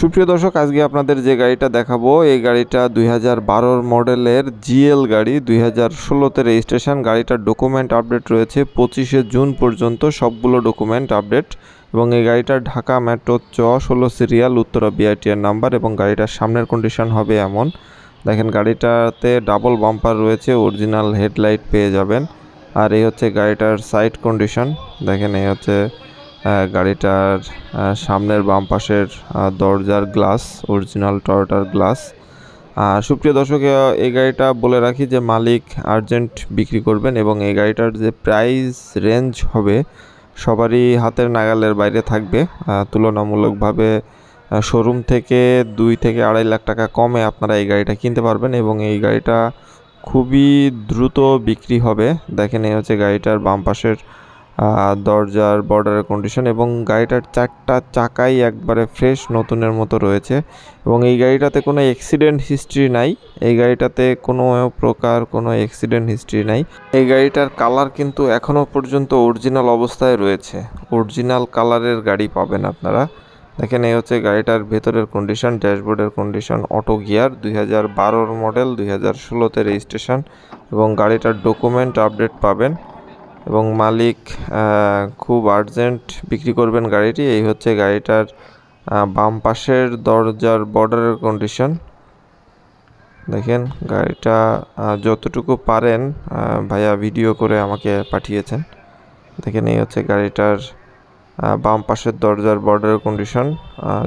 সুপ্রিয় দর্শক, আজকে আপনাদের যে গাড়িটা দেখাবো, এই গাড়িটা দুই হাজার মডেলের জিএল গাড়ি, দুই হাজার ষোলোতে রেজিস্ট্রেশন। গাড়িটার ডকুমেন্ট আপডেট রয়েছে পঁচিশে জুন পর্যন্ত, সবগুলো ডকুমেন্ট আপডেট। এবং এই গাড়িটার ঢাকা মেট্রো চ, ষোলো সিরিয়াল, উত্তরা বিআইটিআর নাম্বার এবং গাড়িটার সামনের কন্ডিশন হবে এমন। দেখেন, গাড়িটাতে ডাবল বাম্পার রয়েছে অরিজিনাল হেডলাইট পেয়ে যাবেন। আর এই হচ্ছে গাড়িটার সাইড কন্ডিশন দেখেন, এই হচ্ছে গাড়িটার সামনের বাম পাশের দরজার গ্লাস অরিজিনাল টয়োটার গ্লাস। সুপ্রিয় দর্শক এই গাড়িটা বলে রাখি যে মালিক আর্জেন্ট বিক্রি করবেন এবং এই গাড়িটার যে প্রাইস রেঞ্জ হবে সবারই হাতের নাগালের বাইরে থাকবে। তুলনামূলকভাবে শোরুম থেকে দুই থেকে আড়াই লাখ টাকা কমে আপনারা এই গাড়িটা কিনতে পারবেন এবং এই গাড়িটা খুবই দ্রুত বিক্রি হবে। দেখেন, এই হচ্ছে গাড়িটার বাম পাশের দরজার বর্ডারের কন্ডিশন এবং গাড়িটার চারটা চাকাই একবারে ফ্রেশ নতুনের মতো রয়েছে এবং এই গাড়িটাতে কোনো অ্যাক্সিডেন্ট হিস্ট্রি নাই। এই গাড়িটাতে কোনো প্রকার কোনো অ্যাক্সিডেন্ট হিস্ট্রি নাই। এই গাড়িটার কালার কিন্তু এখনও পর্যন্ত অরিজিনাল অবস্থায় রয়েছে। অরিজিনাল কালারের গাড়ি পাবেন আপনারা। দেখেন, এই হচ্ছে গাড়িটার ভেতরের কন্ডিশন ড্যাশবোর্ডের কন্ডিশন অটো গিয়ার দুই হাজার বারোর মডেল দুই হাজার ষোলোতে রেজিস্ট্রেশন এবং গাড়িটার ডকুমেন্ট আপডেট পাবেন। এবং মালিক খুব আর্জেন্ট বিক্রি করবেন গাড়িটি। এই হচ্ছে গাড়িটার বাম পাশের দরজার বর্ডারের কন্ডিশন দেখেন গাড়িটা যতটুকু পারেন ভাইয়া ভিডিও করে আমাকে পাঠিয়েছেন। দেখেন এই হচ্ছে গাড়িটার বাম পাশের দরজার বর্ডারের কন্ডিশন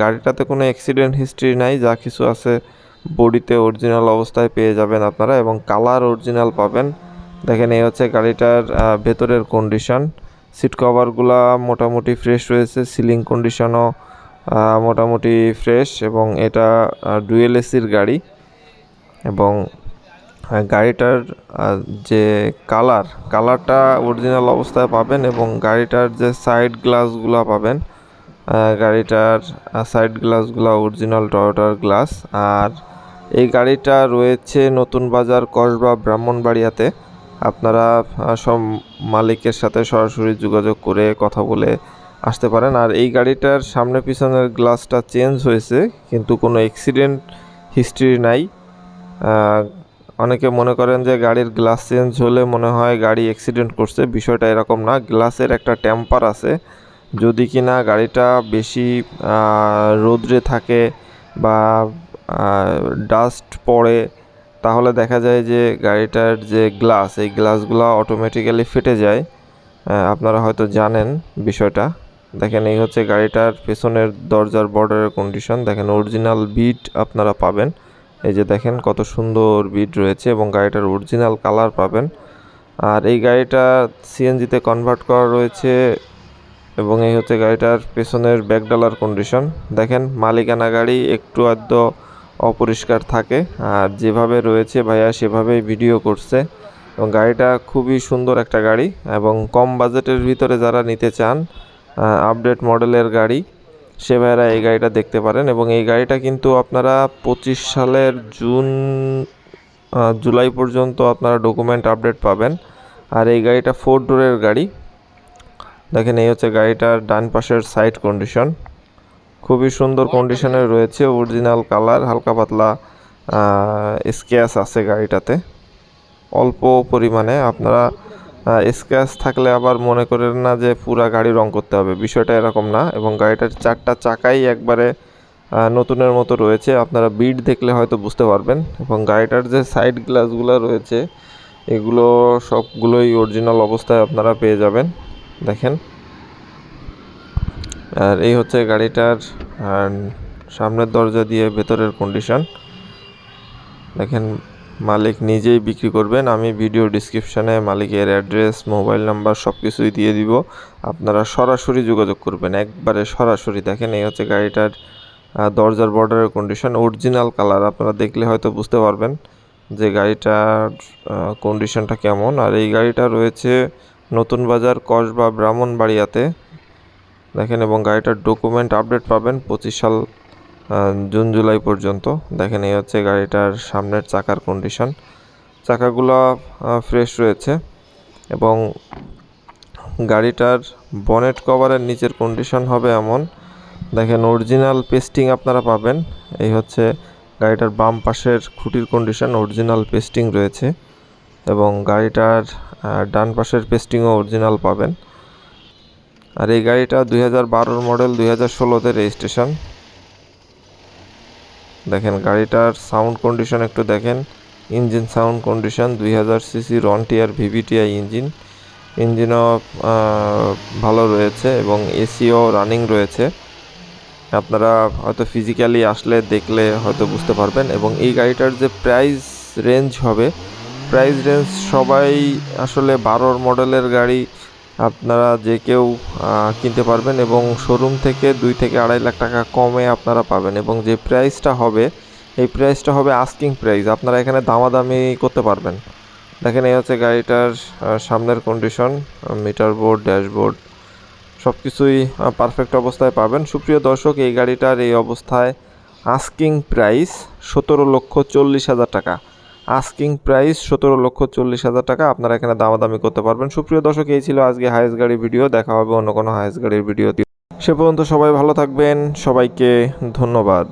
গাড়িটাতে কোনো অ্যাক্সিডেন্ট হিস্ট্রি নাই, যা কিছু আছে বডিতে অরিজিনাল অবস্থায় পেয়ে যাবেন আপনারা এবং কালার অরিজিনাল পাবেন। দেখেন, এই হচ্ছে গাড়িটার ভেতরের কন্ডিশন সিট কভারগুলা মোটামুটি ফ্রেশ রয়েছে সিলিং কন্ডিশনও মোটামুটি ফ্রেশ এবং এটা ডুয়েল এসির গাড়ি এবং গাড়িটার যে কালার কালারটা অরিজিনাল অবস্থায় পাবেন এবং গাড়িটার যে সাইড গ্লাসগুলো পাবেন গাড়িটার সাইড গ্লাসগুলো অরিজিনাল টয়োটার গ্লাস আর এই গাড়িটা রয়েছে নতুন বাজার কসবা ব্রাহ্মণবাড়িয়াতে। আপনারা সব মালিকের সাথে সরাসরি যোগাযোগ করে কথা বলে আসতে পারেন। আর এই গাড়িটার সামনে পিছনের গ্লাসটা চেঞ্জ হয়েছে, কিন্তু কোনো অ্যাক্সিডেন্ট হিস্ট্রি নাই। অনেকে মনে করেন যে গাড়ির গ্লাস চেঞ্জ হলে মনে হয় গাড়ি অ্যাক্সিডেন্ট করছে, বিষয়টা এরকম না। গ্লাসের একটা টেম্পার আছে। যদি কিনা গাড়িটা বেশি রৌদ্রে থাকে বা ডাস্ট পড়ে তাহলে দেখা যায় যে গাড়িটার যে গ্লাস এই গ্লাসগুলো অটোমেটিক্যালি ফেটে যায়। আপনারা হয়তো জানেন বিষয়টা। দেখেন, এই হচ্ছে গাড়িটার পেছনের দরজার বর্ডারের কন্ডিশন দেখেন অরিজিনাল বিট আপনারা পাবেন। এই যে দেখেন, কত সুন্দর বিট রয়েছে এবং গাড়িটার অরিজিনাল কালার পাবেন। আর এই গাড়িটা সিএনজিতে কনভার্ট করা রয়েছে এবং এই হচ্ছে গাড়িটার পেছনের ব্যাকডালার কন্ডিশন দেখেন, মালিকানা গাড়ি একটু আধ অপরিষ্কার থাকে। আর যেভাবে রয়েছে ভাইয়া সেভাবেই ভিডিও করছে। এবং গাড়িটা খুবই সুন্দর একটা গাড়ি এবং কম বাজেটের ভিতরে যারা নিতে চান আপডেট মডেলের গাড়ি, সে ভাইয়েরা এই গাড়িটা দেখতে পারেন। এবং এই গাড়িটা কিন্তু আপনারা পঁচিশ সালের জুন জুলাই পর্যন্ত আপনারা ডকুমেন্ট আপডেট পাবেন। আর এই গাড়িটা ফোর ডোরের গাড়ি। দেখেন এই হচ্ছে গাড়িটার ডান পাশের সাইড কন্ডিশন খুবই সুন্দর কন্ডিশনে রয়েছে অরিজিনাল কালার হালকা পাতলা স্ক্যাচ আছে গাড়িটাতে। অল্প পরিমাণে, আপনারা স্ক্র্যাচ থাকলে আবার মনে করেন না যে পুরা গাড়ি রং করতে হবে, বিষয়টা এরকম না। এবং গাড়িটার চারটা চাকাই একবারে নতুনের মতো রয়েছে, আপনারা বিট দেখলে হয়তো বুঝতে পারবেন। এবং গাড়িটার যে সাইড গ্লাসগুলো রয়েছে, এগুলো সবগুলোই অরিজিনাল অবস্থায় আপনারা পেয়ে যাবেন। দেখেন আর এই হচ্ছে গাড়িটার সামনের দরজা দিয়ে ভেতরের কন্ডিশন দেখেন মালিক নিজেই বিক্রি করবেন, আমি ভিডিও ডিসক্রিপশানে মালিকের অ্যাড্রেস মোবাইল নাম্বার সব কিছুই দিয়ে দিব। আপনারা সরাসরি যোগাযোগ করবেন, একবারে সরাসরি। দেখেন এই হচ্ছে গাড়িটার দরজার বর্ডারের কন্ডিশন অরিজিনাল কালার আপনারা দেখলে হয়তো বুঝতে পারবেন যে গাড়িটার কন্ডিশনটা কেমন। আর এই গাড়িটা রয়েছে নতুন বাজার কসবা ব্রাহ্মণবাড়িয়াতে। দেখেন, এবং গাড়িটার ডকুমেন্ট আপডেট পাবেন পঁচিশ সাল জুন, জুলাই পর্যন্ত। দেখেন, এই হচ্ছে গাড়িটার সামনের চাকার কন্ডিশন চাকাগুলো ফ্রেশ রয়েছে, এবং গাড়িটার বনেট কভারের নিচের কন্ডিশন হবে এমন। দেখেন অরিজিনাল পেস্টিং আপনারা পাবেন। এই হচ্ছে গাড়িটার বাম পাশের খুঁটির কন্ডিশন অরিজিনাল পেস্টিং রয়েছে, এবং গাড়িটার ডান পাশের পেস্টিংও অরিজিনাল পাবেন। আর এই গাড়িটা দুই হাজার বারোর মডেল, দুই হাজার ষোলোতে রেজিস্ট্রেশন। দেখেন, গাড়িটার সাউন্ড কন্ডিশন একটু দেখেন। ইঞ্জিন সাউন্ড কন্ডিশন, দুই হাজার সিসি রন টিয়ার ভিভিটিআই ইঞ্জিন। ইঞ্জিনও ভালো রয়েছে এবং এসিও রানিং রয়েছে। আপনারা হয়তো ফিজিক্যালি আসলে দেখলে হয়তো বুঝতে পারবেন এবং এই গাড়িটার যে প্রাইস রেঞ্জ হবে, প্রাইস রেঞ্জ সবাই আসলে বারোর মডেলের গাড়ি আপনারা যে কেউ কিনতে পারবেন এবং শোরুম থেকে দুই থেকে আড়াই লাখ টাকা কমে আপনারা পাবেন এবং যে প্রাইসটা হবে, এই প্রাইসটা হবে আস্কিং প্রাইস আপনারা এখানে দামাদামি করতে পারবেন। দেখেন এই হচ্ছে গাড়িটার সামনের কন্ডিশন মিটার বোর্ড ড্যাশবোর্ড সব কিছুই পারফেক্ট অবস্থায় পাবেন। সুপ্রিয় দর্শক, এই গাড়িটার এই অবস্থায় আস্কিং প্রাইস সতেরো লক্ষ চল্লিশ হাজার টাকা। আস্কিং প্রাইস সতেরো লক্ষ চল্লিশ হাজার টাকা। আপনারা এখানে দামাদামি করতে পারবেন। সুপ্রিয় দর্শক, এই ছিল আজকে হায়েস গাড়ির ভিডিও। দেখা হবে অন্য কোনো হায়েস গাড়ির ভিডিও সে পর্যন্ত সবাই ভালো থাকবেন। সবাইকে ধন্যবাদ।